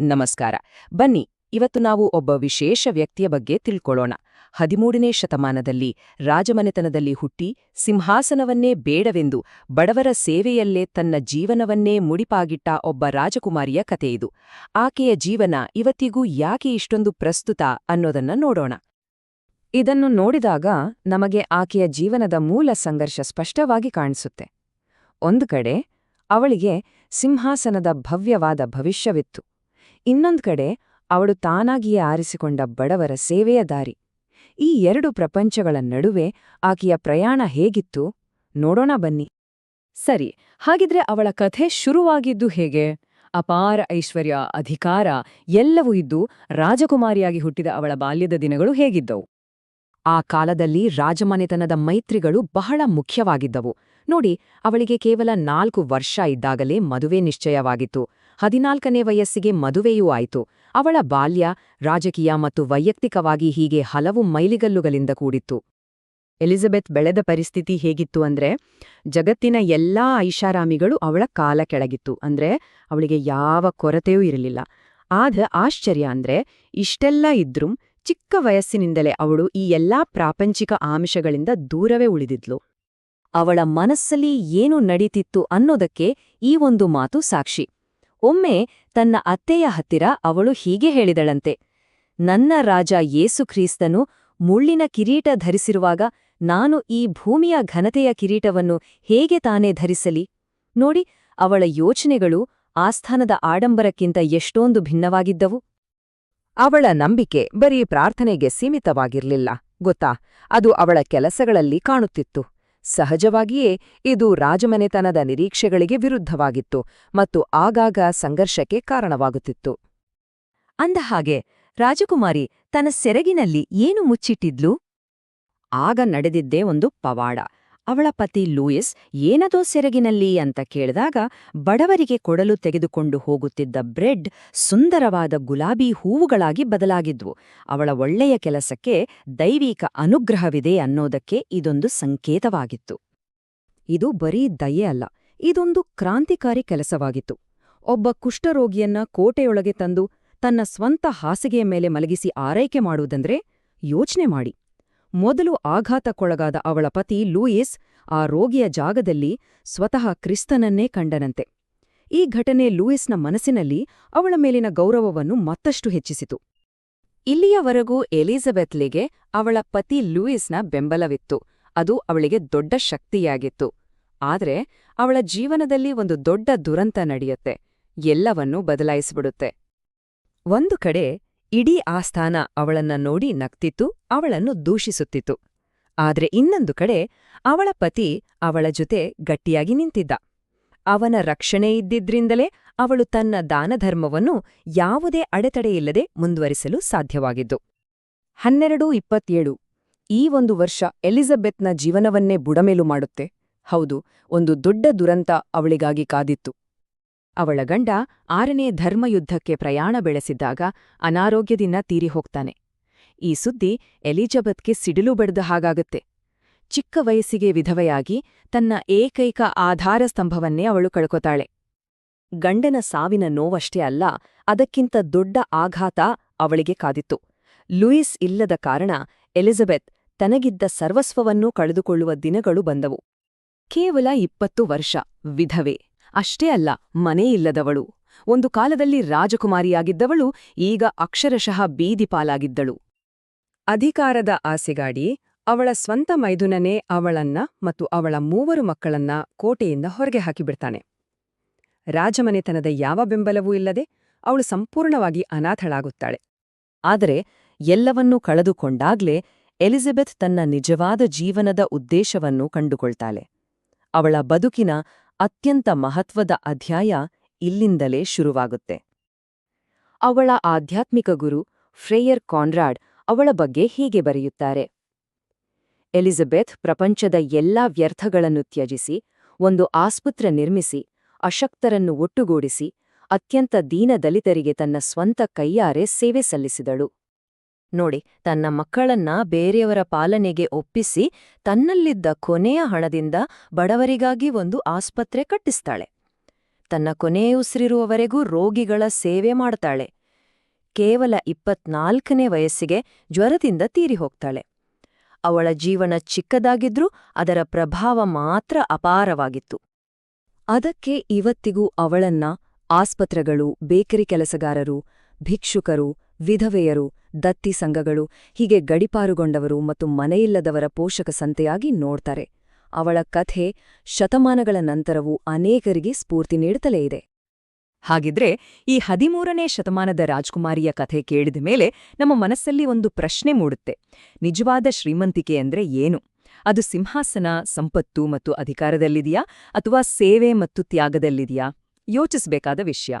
ನಮಸ್ಕಾರ. ಬನ್ನಿ ಇವತ್ತು ನಾವು ಒಬ್ಬ ವಿಶೇಷ ವ್ಯಕ್ತಿಯ ಬಗ್ಗೆ ತಿಳ್ಕೊಳ್ಳೋಣ. ಹದಿಮೂರನೇ ಶತಮಾನದಲ್ಲಿ ರಾಜಮನೆತನದಲ್ಲಿ ಹುಟ್ಟಿ ಸಿಂಹಾಸನವನ್ನೇ ಬೇಡವೆಂದು ಬಡವರ ಸೇವೆಯಲ್ಲೇ ತನ್ನ ಜೀವನವನ್ನೇ ಮುಡಿಪಾಗಿಟ್ಟ ಒಬ್ಬ ರಾಜಕುಮಾರಿಯ ಕಥೆಯಿದು. ಆಕೆಯ ಜೀವನ ಇವತ್ತಿಗೂ ಯಾಕೆ ಇಷ್ಟೊಂದು ಪ್ರಸ್ತುತ ಅನ್ನೋದನ್ನ ನೋಡೋಣ. ಇದನ್ನು ನೋಡಿದಾಗ ನಮಗೆ ಆಕೆಯ ಜೀವನದ ಮೂಲ ಸಂಘರ್ಷ ಸ್ಪಷ್ಟವಾಗಿ ಕಾಣಿಸುತ್ತೆ. ಒಂದು ಕಡೆ ಅವಳಿಗೆ ಸಿಂಹಾಸನದ ಭವ್ಯವಾದ ಭವಿಷ್ಯವಿತ್ತು. ಇನ್ನೊಂದು ಕಡೆ ಅವಳು ತಾನಾಗಿಯೇ ಆರಿಸಿಕೊಂಡ ಬಡವರ ಸೇವೆಯ ದಾರಿ. ಈ ಎರಡು ಪ್ರಪಂಚಗಳ ನಡುವೆ ಆಕೆಯ ಪ್ರಯಾಣ ಹೇಗಿತ್ತು? ನೋಡೋಣ ಬನ್ನಿ. ಸರಿ, ಹಾಗಿದ್ರೆ ಅವಳ ಕಥೆ ಶುರುವಾಗಿದ್ದು ಹೇಗೆ? ಅಪಾರ ಐಶ್ವರ್ಯ, ಅಧಿಕಾರ, ಎಲ್ಲವೂ ಇದ್ದು ರಾಜಕುಮಾರಿಯಾಗಿ ಹುಟ್ಟಿದ ಅವಳ ಬಾಲ್ಯದ ದಿನಗಳು ಹೇಗಿದ್ದವು? ಆ ಕಾಲದಲ್ಲಿ ರಾಜಮನೆತನದ ಮೈತ್ರಿಗಳು ಬಹಳ ಮುಖ್ಯವಾಗಿದ್ದವು. ನೋಡಿ, ಅವಳಿಗೆ ಕೇವಲ ನಾಲ್ಕು ವರ್ಷ ಇದ್ದಾಗಲೇ ಮದುವೆ ನಿಶ್ಚಯವಾಗಿತ್ತು. ಹದಿನಾಲ್ಕನೇ ವಯಸ್ಸಿಗೆ ಮದುವೆಯೂ ಆಯಿತು. ಅವಳ ಬಾಲ್ಯ ರಾಜಕೀಯ ಮತ್ತು ವೈಯಕ್ತಿಕವಾಗಿ ಹೀಗೆ ಹಲವು ಮೈಲಿಗಲ್ಲುಗಳಿಂದ ಕೂಡಿತ್ತು. ಎಲಿಜಬೆತ್ ಬೆಳೆದ ಪರಿಸ್ಥಿತಿ ಹೇಗಿತ್ತು ಅಂದ್ರೆ, ಜಗತ್ತಿನ ಎಲ್ಲಾ ಐಷಾರಾಮಿಗಳು ಅವಳ ಕಾಲ ಕೆಳಗಿತ್ತು. ಅಂದ್ರೆ, ಅವಳಿಗೆ ಯಾವ ಕೊರತೆಯೂ ಇರಲಿಲ್ಲ. ಆದ ಆಶ್ಚರ್ಯ ಅಂದ್ರೆ, ಇಷ್ಟೆಲ್ಲ ಇದ್ರೂ ಚಿಕ್ಕ ವಯಸ್ಸಿನಿಂದಲೇ ಅವಳು ಈ ಎಲ್ಲಾ ಪ್ರಾಪಂಚಿಕ ಆಮಿಷಗಳಿಂದ ದೂರವೇ ಉಳಿದಿದ್ಲು. ಅವಳ ಮನಸ್ಸಲ್ಲಿ ಏನು ನಡೀತಿತ್ತು ಅನ್ನೋದಕ್ಕೆ ಈ ಒಂದು ಮಾತು ಸಾಕ್ಷಿ. ಒಮ್ಮೆ ತನ್ನ ಅತ್ತೆಯ ಹತ್ತಿರ ಅವಳು ಹೀಗೆ ಹೇಳಿದಳಂತೆ, ನನ್ನ ರಾಜ ಯೇಸು ಕ್ರೀಸ್ತನು ಮುಳ್ಳಿನ ಕಿರೀಟ ಧರಿಸಿರುವಾಗ ನಾನು ಈ ಭೂಮಿಯ ಘನತೆಯ ಕಿರೀಟವನ್ನು ಹೇಗೆ ತಾನೇ ಧರಿಸಲಿ? ನೋಡಿ, ಅವಳ ಯೋಚನೆಗಳು ಆಸ್ಥಾನದ ಆಡಂಬರಕ್ಕಿಂತ ಎಷ್ಟೊಂದು ಭಿನ್ನವಾಗಿದ್ದವು. ಅವಳ ನಂಬಿಕೆ ಬರೀ ಪ್ರಾರ್ಥನೆಗೆ ಸೀಮಿತವಾಗಿರ್ಲಿಲ್ಲ, ಗೊತ್ತಾ? ಅದು ಅವಳ ಕೆಲಸಗಳಲ್ಲಿ ಕಾಣುತ್ತಿತ್ತು. ಸಹಜವಾಗಿಯೇ ಇದು ರಾಜಮನೆತನದ ನಿರೀಕ್ಷೆಗಳಿಗೆ ವಿರುದ್ಧವಾಗಿತ್ತು ಮತ್ತು ಆಗಾಗ ಸಂಘರ್ಷಕ್ಕೆ ಕಾರಣವಾಗುತ್ತಿತ್ತು. ಅಂದಹಾಗೆ ರಾಜಕುಮಾರಿ ತನ್ನ ಸೆರಗಿನಲ್ಲಿ ಏನು ಮುಚ್ಚಿಟ್ಟಿದ್ಲು? ಆಗ ನಡೆದಿದ್ದೇ ಒಂದು ಪವಾಡ. ಅವಳ ಪತಿ ಲೂಯಿಸ್ ಏನದೋ ಸೆರಗಿನಲ್ಲಿ ಅಂತ ಕೇಳಿದಾಗ ಬಡವರಿಗೆ ಕೊಡಲು ತೆಗೆದುಕೊಂಡು ಹೋಗುತ್ತಿದ್ದ ಬ್ರೆಡ್ ಸುಂದರವಾದ ಗುಲಾಬಿ ಹೂವುಗಳಾಗಿ ಬದಲಾಗಿದ್ವು. ಅವಳ ಒಳ್ಳೆಯ ಕೆಲಸಕ್ಕೆ ದೈವಿಕ ಅನುಗ್ರಹವಿದೆ ಅನ್ನೋದಕ್ಕೆ ಇದೊಂದು ಸಂಕೇತವಾಗಿತ್ತು. ಇದು ಬರೀ ದಯೆ ಅಲ್ಲ, ಇದೊಂದು ಕ್ರಾಂತಿಕಾರಿ ಕೆಲಸವಾಗಿತ್ತು. ಒಬ್ಬ ಕುಷ್ಠರೋಗಿಯನ್ನ ಕೋಟೆಯೊಳಗೆ ತಂದು ತನ್ನ ಸ್ವಂತ ಹಾಸಿಗೆಯ ಮೇಲೆ ಮಲಗಿಸಿ ಆರೈಕೆ ಮಾಡುವುದಂದ್ರೆ ಯೋಚನೆ ಮಾಡಿ. ಮೊದಲು ಆಘಾತಕ್ಕೊಳಗಾದ ಅವಳ ಪತಿ ಲೂಯಿಸ್ ಆ ರೋಗಿಯ ಜಾಗದಲ್ಲಿ ಸ್ವತಃ ಕ್ರಿಸ್ತನನ್ನೇ ಕಂಡನಂತೆ. ಈ ಘಟನೆ ಲೂಯಿಸ್ನ ಮನಸ್ಸಿನಲ್ಲಿ ಅವಳ ಮೇಲಿನ ಗೌರವವನ್ನು ಮತ್ತಷ್ಟು ಹೆಚ್ಚಿಸಿತು. ಇಲ್ಲಿಯವರೆಗೂ ಎಲಿಜಬೆತ್ಲಿಗೆ ಅವಳ ಪತಿ ಲೂಯಿಸ್ನ ಬೆಂಬಲವಿತ್ತು. ಅದು ಅವಳಿಗೆ ದೊಡ್ಡ ಶಕ್ತಿಯಾಗಿತ್ತು. ಆದರೆ ಅವಳ ಜೀವನದಲ್ಲಿ ಒಂದು ದೊಡ್ಡ ದುರಂತ ನಡೆಯುತ್ತೆ. ಎಲ್ಲವನ್ನೂ ಬದಲಾಯಿಸಿಬಿಡುತ್ತೆ. ಒಂದು ಕಡೆ ಇಡೀ ಆಸ್ಥಾನ ಅವಳನ್ನ ನೋಡಿ ನಗ್ತಿತ್ತು, ಅವಳನ್ನು ದೂಷಿಸುತ್ತಿತ್ತು. ಆದ್ರೆ ಇನ್ನೊಂದು ಕಡೆ ಅವಳ ಪತಿ ಅವಳ ಜೊತೆ ಗಟ್ಟಿಯಾಗಿ ನಿಂತಿದ್ದ. ಅವನ ರಕ್ಷಣೆ ಇದ್ದಿದ್ರಿಂದಲೇ ಅವಳು ತನ್ನ ದಾನಧರ್ಮವನ್ನು ಯಾವುದೇ ಅಡೆತಡೆಯಿಲ್ಲದೆ ಮುಂದುವರಿಸಲು ಸಾಧ್ಯವಾಗಿದ್ದು. ಹನ್ನೆರಡು ಇಪ್ಪತ್ತೇಳು. ಈ ಒಂದು ವರ್ಷ ಎಲಿಜಬೆತ್ನ ಜೀವನವನ್ನೇ ಬುಡಮೇಲು ಮಾಡುತ್ತೆ. ಹೌದು, ಒಂದು ದೊಡ್ಡ ದುರಂತ ಅವಳಿಗಾಗಿ ಕಾದಿತ್ತು. ಅವಳ ಗಂಡ ಆರನೇ ಧರ್ಮಯುದ್ಧಕ್ಕೆ ಪ್ರಯಾಣ ಬೆಳೆಸಿದ್ದಾಗ ಅನಾರೋಗ್ಯದಿಂದ ತೀರಿ ಹೋಗ್ತಾನೆ ಈ ಸುದ್ದಿ ಎಲಿಜಬೆತ್ಗೆ ಸಿಡಿಲು ಬಡ್ದ ಹಾಗಾಗುತ್ತೆ. ಚಿಕ್ಕ ವಯಸ್ಸಿಗೆ ವಿಧವೆಯಾಗಿ ತನ್ನ ಏಕೈಕ ಆಧಾರ ಸ್ತಂಭವನ್ನೇ ಅವಳು ಕಳ್ಕೊತಾಳೆ. ಗಂಡನ ಸಾವಿನ ನೋವಷ್ಟೇ ಅಲ್ಲ, ಅದಕ್ಕಿಂತ ದೊಡ್ಡ ಆಘಾತ ಅವಳಿಗೆ ಕಾದಿತ್ತು. ಲೂಯಿಸ್ ಇಲ್ಲದ ಕಾರಣ ಎಲಿಜಬೆತ್ ತನಗಿದ್ದ ಸರ್ವಸ್ವವನ್ನೂ ಕಳೆದುಕೊಳ್ಳುವ ದಿನಗಳು ಬಂದವು. ಕೇವಲ ಇಪ್ಪತ್ತು ವರ್ಷ, ವಿಧವೆ. ಅಷ್ಟೇ ಅಲ್ಲ ಮನೆಯಿಲ್ಲದವಳು ಒಂದು ಕಾಲದಲ್ಲಿ ರಾಜಕುಮಾರಿಯಾಗಿದ್ದವಳು, ಈಗ ಅಕ್ಷರಶಃ ಬೀದಿಪಾಲಾಗಿದ್ದಳು ಅಧಿಕಾರದ ಆಸೆಗಾಡಿ, ಅವಳ ಸ್ವಂತ ಮೈದುನನೇ ಅವಳನ್ನ ಮತ್ತು ಅವಳ ಮೂವರು ಮಕ್ಕಳನ್ನ ಕೋಟೆಯಿಂದ ಹೊರಗೆ ಹಾಕಿಬಿಡ್ತಾನೆ. ರಾಜಮನೆತನದ ಯಾವ ಬೆಂಬಲವೂ ಇಲ್ಲದೆ, ಅವಳು ಸಂಪೂರ್ಣವಾಗಿ ಅನಾಥಳಾಗುತ್ತಾಳೆ. ಆದರೆ, ಎಲ್ಲವನ್ನೂ ಕಳೆದುಕೊಂಡಾಗ್ಲೇ ಎಲಿಜಬೆತ್ ತನ್ನ ನಿಜವಾದ ಜೀವನದ ಉದ್ದೇಶವನ್ನು ಕಂಡುಕೊಳ್ತಾಳೆ. ಅವಳ ಬದುಕಿನ ಅತ್ಯಂತ ಮಹತ್ವದ ಅಧ್ಯಾಯ ಇಲ್ಲಿಂದಲೇ ಶುರುವಾಗುತ್ತೆ. ಅವಳ ಆಧ್ಯಾತ್ಮಿಕ ಗುರು ಫ್ರೇಯರ್ ಕಾನ್ರಾಡ್ ಅವಳ ಬಗ್ಗೆ ಹೀಗೆ ಬರೆಯುತ್ತಾರೆ. ಎಲಿಜಬೆತ್ ಪ್ರಪಂಚದ ಎಲ್ಲಾ ವ್ಯರ್ಥಗಳನ್ನು ತ್ಯಜಿಸಿ, ಒಂದು ಆಸ್ಪತ್ರೆ ನಿರ್ಮಿಸಿ, ಅಶಕ್ತರನ್ನು ಒಟ್ಟುಗೂಡಿಸಿ, ಅತ್ಯಂತ ದೀನದಲಿತರಿಗೆ ತನ್ನ ಸ್ವಂತ ಕೈಯಾರೆ ಸೇವೆ ಸಲ್ಲಿಸಿದಳು. ನೋಡಿ, ತನ್ನ ಮಕ್ಕಳನ್ನ ಬೇರೆಯವರ ಪಾಲನೆಗೆ ಒಪ್ಪಿಸಿ ತನ್ನಲ್ಲಿದ್ದ ಕೊನೆಯ ಹಣದಿಂದ ಬಡವರಿಗಾಗಿ ಒಂದು ಆಸ್ಪತ್ರೆ ಕಟ್ಟಿಸ್ತಾಳೆ. ತನ್ನ ಕೊನೆಯುಸಿರಿರುವವರೆಗೂ ರೋಗಿಗಳ ಸೇವೆ ಮಾಡ್ತಾಳೆ. ಕೇವಲ ಇಪ್ಪತ್ನಾಲ್ಕನೇ ವಯಸ್ಸಿಗೆ ಜ್ವರದಿಂದ ತೀರಿ ಹೋಗ್ತಾಳೆ. ಅವಳ ಜೀವನ ಚಿಕ್ಕದಾಗಿದ್ರೂ ಅದರ ಪ್ರಭಾವ ಮಾತ್ರ ಅಪಾರವಾಗಿತ್ತು. ಅದಕ್ಕೆ ಇವತ್ತಿಗೂ ಅವಳನ್ನ ಆಸ್ಪತ್ರೆಗಳು, ಬೇಕರಿ ಕೆಲಸಗಾರರು, ಭಿಕ್ಷುಕರು ವಿಧವೆಯರು, ದತ್ತಿ ಸಂಘಗಳು ಹೀಗೆ ಗಡಿಪಾರುಗೊಂಡವರು ಮತ್ತು ಮನೆಯಿಲ್ಲದವರ ಪೋಷಕ ಸಂತೆಯಾಗಿ ನೋಡ್ತಾರೆ. ಅವಳ ಕಥೆ ಶತಮಾನಗಳ ನಂತರವೂ ಅನೇಕರಿಗೆ ಸ್ಫೂರ್ತಿ ನೀಡುತ್ತಲೇ ಇದೆ. ಹಾಗಿದ್ರೆ ಈ ಹದಿಮೂರನೇ ಶತಮಾನದ ರಾಜ್ಕುಮಾರಿಯ ಕಥೆ ಕೇಳಿದ ಮೇಲೆ ನಮ್ಮ ಮನಸ್ಸಲ್ಲಿ ಒಂದು ಪ್ರಶ್ನೆ ಮೂಡುತ್ತೆ. ನಿಜವಾದ ಶ್ರೀಮಂತಿಕೆ ಅಂದ್ರೆ ಏನು? ಅದು ಸಿಂಹಾಸನ, ಸಂಪತ್ತು ಮತ್ತು ಅಧಿಕಾರದಲ್ಲಿದೆಯಾ ಅಥವಾ ಸೇವೆ ಮತ್ತು ತ್ಯಾಗದಲ್ಲಿದೆಯಾ? ಯೋಚಿಸಬೇಕಾದ ವಿಷಯ.